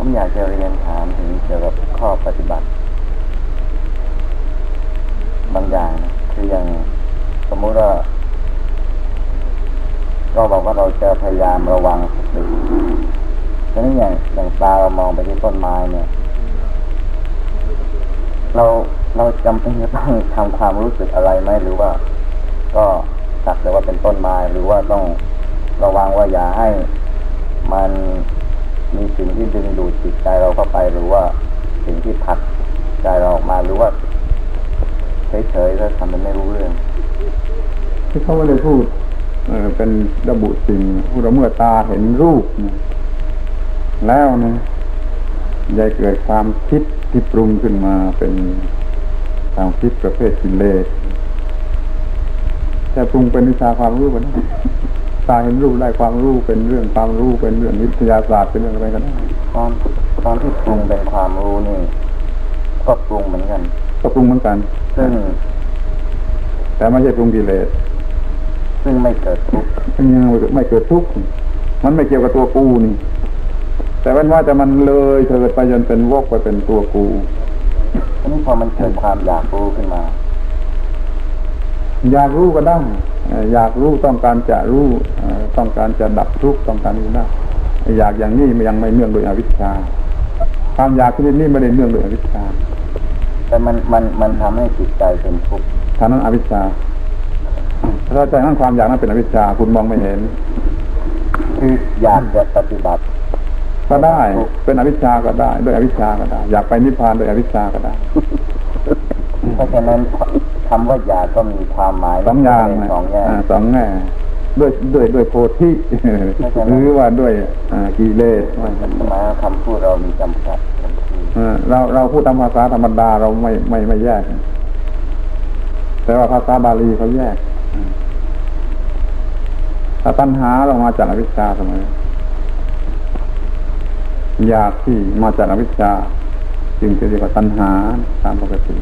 ผมอยากจะเรียนถามถึงเกี่ยวกับข้อปฏิบัติ บางอย่างคืออย่างสมมุติว่าก็บอกว่าเราจะพยายามระวังสติทีนี้อย่างอย่างตาเรามองไปที่ต้นไม้เนี่ย เราเราจำเป็นจะต้องทำความรู้สึกอะไรไหมหรือว่า ก็สักแต่ว่าเป็นต้นไม้หรือว่าต้องระวังว่าอย่าให้มัน มีสิ่งที่ดึงดูดจิตใจเราเข้าไปหรือว่าสิ่งที่ผลักใจเราออกมาหรือว่าเฉยๆแล้วทำเป็นไม่รู้เรื่อง ที่เขาไม่ได้พูดเป็นระบุสิ่งพูดว่าเมื่อตาเห็นรูปนะแล้วนะยายเกิดความคิดที่ปรุงขึ้นมาเป็นความคิดประเภทกิเลสจะปรุงเป็นวิชาความรู้ก็ได้ ตาเห็นรูปได้ความรู้เป็นเรื่องความรู้เป็นเรื่องวิทยาศาสตร์เป็นเรื่องอะไรก็ได้ตอนตอนที่ปรุงเป็นความรู้นี่ก็ปรุงเหมือนกันก็ปรุงเหมือนกันซึ่งแต่ไม่ใช่ปรุงกิเลสซึ่งไม่เกิดทุกข์มันยังไม่เกิดทุกข์มันไม่เกี่ยวกับตัวกูนี่ แต่ว่าว่าจะมันเลยเถิดไปจนเป็นวกไปเป็นตัวกูทีนี้พอมันเกิดความอยากรู้ขึ้นมา อยากรู้ก็ได้เอ่ออยากรู้ต้องการจะรู้เอ่อต้องการจะดับทุกข์ต้องการนี้ได้อยากอย่างนี้มันยังไม่เนื่องโดยอวิชชาความอยากชนิดนี้ไม่ได้เนื่องโดยอวิชชาแต่มันมันมันทำให้จิตใจเป็นทุกข์ท่านั้นอวิชชาถ้าใจนั้นความอยากนั้นเป็นอวิชชาคุณมองไม่เห็น คืออยากจะปฏิบัติ ก็ได้ เป็นอวิชชาก็ได้ ด้วยอวิชชาก็ได้ อยากไปนิพพานด้วยอวิชชาก็ได้ เพราะฉะนั้น คำว่าอยากก็มีความหมายสองอย่างเป็นนะสองแง่อ่าสองแง่ด้วยด้วยด้วยโพธิหรือว่าด้วยอ่ากิเลสว่าอย่างนั้นหมายว่าคำพูดเรามีจำกัดเออเราเราพูดตามภาษาธรรมดาเราไม่ไม่ไม่แยก แต่ว่าภาษาบาลีเขาแยกอืมถ้าตัณหาเรามาจากอวิชชาทำไมอยากที่มาจากอวิชชา จึงจะเรียกว่าตัณหาตามปกติ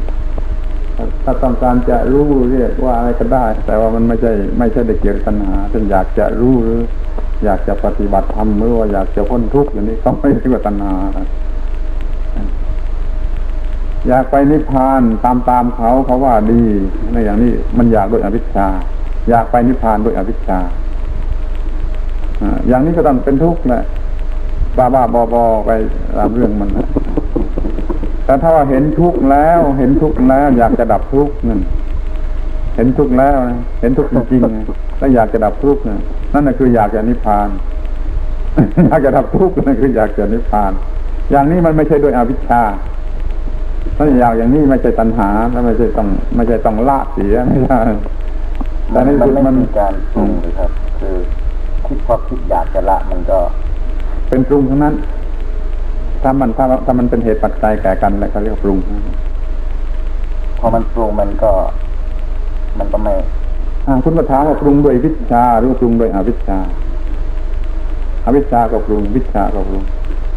ถ้าถ้าต้องการจะรู้เรียกว่าอะไรก็ได้ แต่ว่ามันไม่ใช่ไม่ใช่ได้เกี่ยวกับตัณหาเช่นอยากจะรู้หรือ อยากจะปฏิบัติธรรมหรือว่าอยากจะพ้นทุกข์อย่างนี้ก็ไม่เรียกว่าตัณหาอยากไปนิพพานตามตามเขาเขาว่าดีในอย่างนี้มันอยากด้วยอวิชชา อยากไปนิพพานด้วยอวิชชาอย่างนี้ก็ต้องเป็นทุกข์แหละบ้าบ้าบอบอไปตามเรื่องมันนะ แต่ถ้าว่าเห็นทุกข์แล้ว เห็นทุกข์แล้ว อยากจะดับทุกข์นั่นเห็นทุกข์แล้วนะเห็นทุกข์จริงๆนะแล้วอยากจะดับทุกข์นะนั่นน่ะคืออยากจะนิพพาน อยากจะดับทุกข์นั่นคืออยากจะนิพพาน อย่างนี้มันไม่ใช่ด้วยอวิชชาถ้าอยากอย่างนี้ไม่ใช่ตัณหาแล้วไม่ใช่ต้องไม่ใช่ต้องละเสียไม่ใช่แต่มันในมันสุดไม่มันมีการปรุงเลยครับ คือคิดพอคิดอยากจะละมันก็ เป็นปรุงทั้งนั้น ถ้ามันถ้าถ้ามันเป็นเหตุปัจจัยแก่กันแล้วเขาเรียกว่าปรุงพอมันปรุงมันก็ มันก็ไม่อ่าคุณก็ถามว่าปรุงด้วยวิชาหรือว่าปรุงด้วยอวิชชาอวิชชาก็ปรุงวิชาก็ปรุง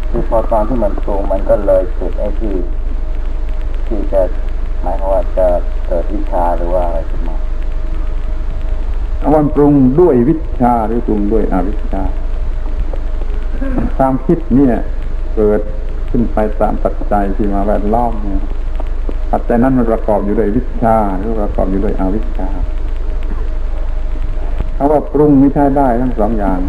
คือพอตอนที่มันปรุงมันก็เลยสุดไอ้ที่ที่จะหมายความว่าจะเกิดวิชาหรือว่าอะไรขึ้นมาเอาวันปรุงด้วยวิชาหรือปรุงด้วยอวิชชาความคิดเนี่ย เกิดขึ้นไปตามปัจจัยที่มาแวดล้อมเนี่ยปัจจัยนั้นมันประกอบอยู่ด้วยวิชาหรือประกอบอยู่ด้วยอวิชชาเขาว่าปรุงไม่ใช่ได้ทั้งสองอย่าง